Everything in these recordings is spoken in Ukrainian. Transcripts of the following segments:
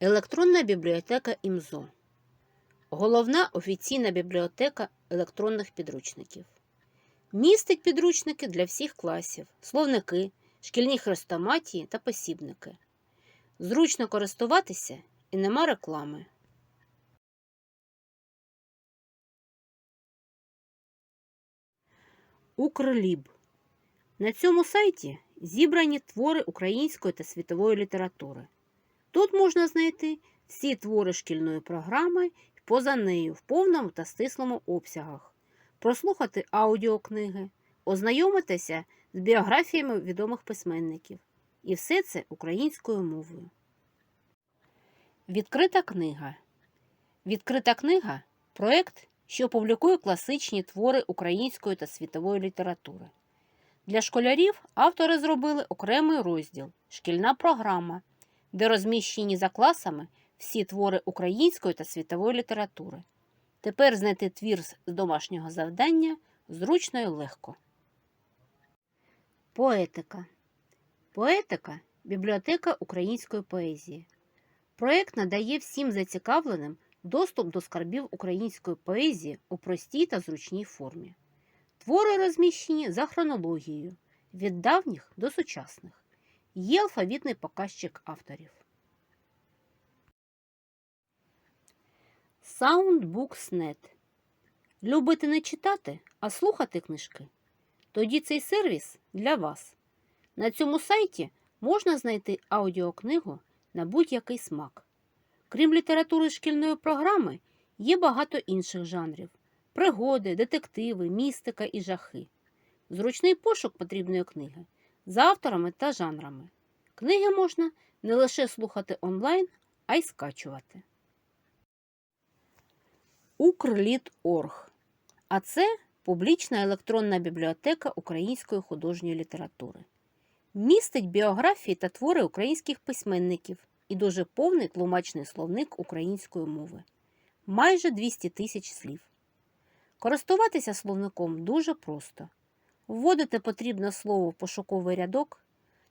Електронна бібліотека ІМЗО. Головна офіційна бібліотека електронних підручників. Містить підручники для всіх класів, словники, шкільні хрестоматії та посібники. Зручно користуватися і нема реклами. Укрліб. На цьому сайті зібрані твори української та світової літератури. Тут можна знайти всі твори шкільної програми і поза нею в повному та стислому обсягах, прослухати аудіокниги, ознайомитися з біографіями відомих письменників. І все це українською мовою. Відкрита книга. Відкрита книга проєкт, що публікує класичні твори української та світової літератури. Для школярів автори зробили окремий розділ Шкільна програма, де розміщені за класами всі твори української та світової літератури. Тепер знайти твір з домашнього завдання зручно і легко. Поетика. Поетика бібліотека української поезії. Проєкт надає всім зацікавленим доступ до скарбів української поезії у простій та зручній формі. Твори розміщені за хронологією від давніх до сучасних. Є алфавітний показчик авторів. Soundbooks.net Любите не читати, а слухати книжки? Тоді цей сервіс для вас. На цьому сайті можна знайти аудіокнигу на будь-який смак. Крім літератури шкільної програми, є багато інших жанрів пригоди, детективи, містика і жахи. Зручний пошук потрібної книги за авторами та жанрами. Книги можна не лише слухати онлайн, а й скачувати. Укрліт.орг. А це публічна електронна бібліотека української художньої літератури. Містить біографії та твори українських письменників і дуже повний тлумачний словник української мови. Майже 200 тисяч слів. Користуватися словником дуже просто. Вводите потрібне слово в пошуковий рядок,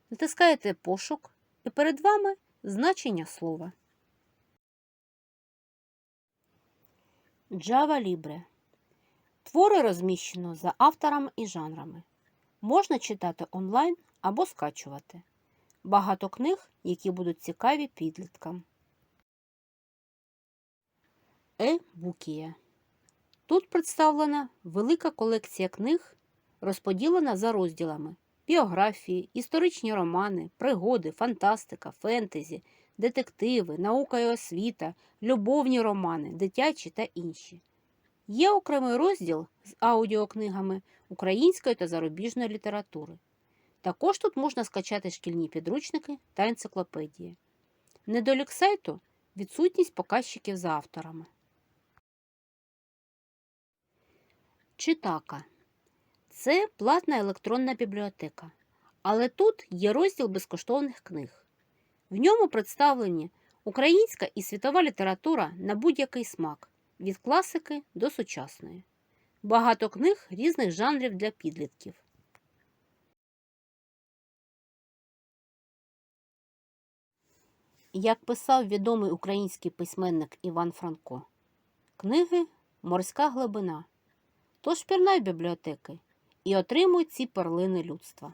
натискаєте пошук і перед вами значення слова. Java Libre. Твори розміщено за авторами і жанрами. Можна читати онлайн або скачувати. Багато книг, які будуть цікаві підліткам. Е-Букія. Тут представлена велика колекція книг, розподілена за розділами: біографії, історичні романи, пригоди, фантастика, фентезі, детективи, наука і освіта, любовні романи, дитячі та інші. Є окремий розділ з аудіокнигами української та зарубіжної літератури. Також тут можна скачати шкільні підручники та енциклопедії. Недолік сайту відсутність показчиків за авторами. Читака. Це платна електронна бібліотека. Але тут є розділ безкоштовних книг. В ньому представлені українська і світова література на будь-який смак від класики до сучасної. Багато книг різних жанрів для підлітків. Як писав відомий український письменник Іван Франко, книги морська глибина. Тож пірнай бібліотеки і отримуй ці перлини людства.